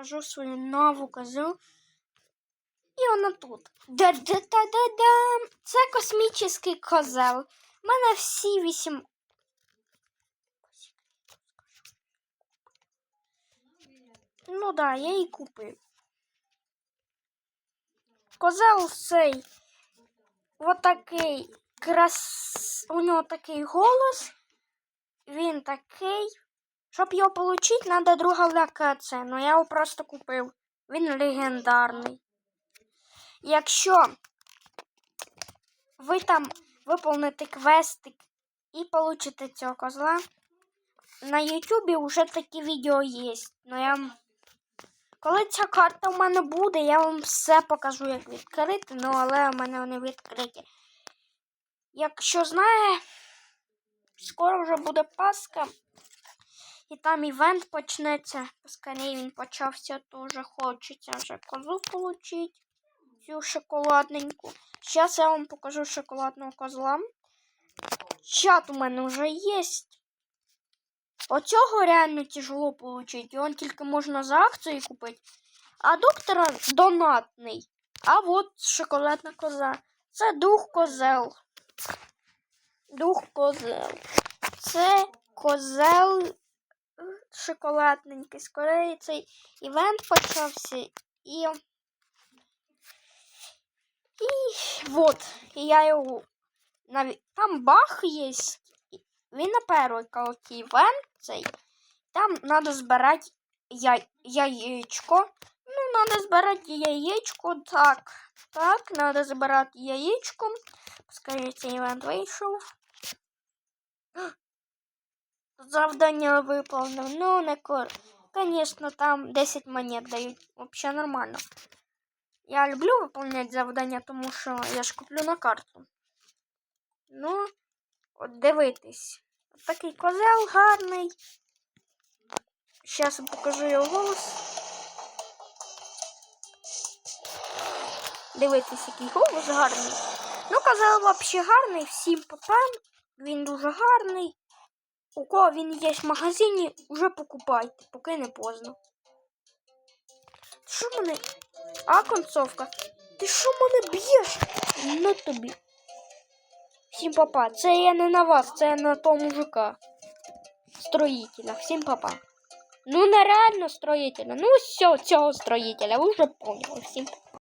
покажу свою нову козу. І вона тут. Да-да-да-да-дам! Це космічний козел. У мене всі вісім. Ну да, я її купив. Козел цей. Вот такий крас. У нього такий голос. Він такий. Щоб його отримати, треба друга локація. Ну я його просто купив. Він легендарний. Якщо ви там виповните квестик і получите цього козла, на Ютубі вже такі відео є. Ну я. Коли ця карта в мене буде, я вам все покажу, як відкрити, ну але в мене вони відкриті. Якщо знає, скоро вже буде Пасха. І там івент почнеться. Поскорее він почався, то вже хочеться вже козу отримати. Цю шоколадненьку. Зараз я вам покажу шоколадного козла. Чат у мене вже є. Оцього реально тяжело отримати. Його тільки можна за акції купити. А доктора донатний. А от шоколадна коза. Це дух козел. Дух козел. Це козел шоколадненький. Скорее цей івент почався і. І вот. І я його. Там бах є. Він на перший колоті івент цей. Там треба збирати я... яєчко. Ну, треба збирати яєчко. Так. Так, треба збирати яєчко. Скоріше цей івент вийшов. Завдання виповнив. Ну, не кор. Звісно, там 10 монет дають. Взагалі нормально. Я люблю выполнять завдання, тому що я ж куплю на карту. Ну, от дивитись. Такий козел гарний. Зараз покажу його голос. Дивитись, який голос гарний. Ну, козел взагалі гарний, всім потам. Він дуже гарний. У кого він є в магазині, вже покупайте, поки не поздно. Що мене? А концовка? Ти що мене б'єш? На тобі. Всім папа. Це я не на вас, це я на того мужика. Строїтеля. Всім папа. Ну нереально строїтеля. Ну все, цього строїтеля. Ви вже поняли. Всім папа.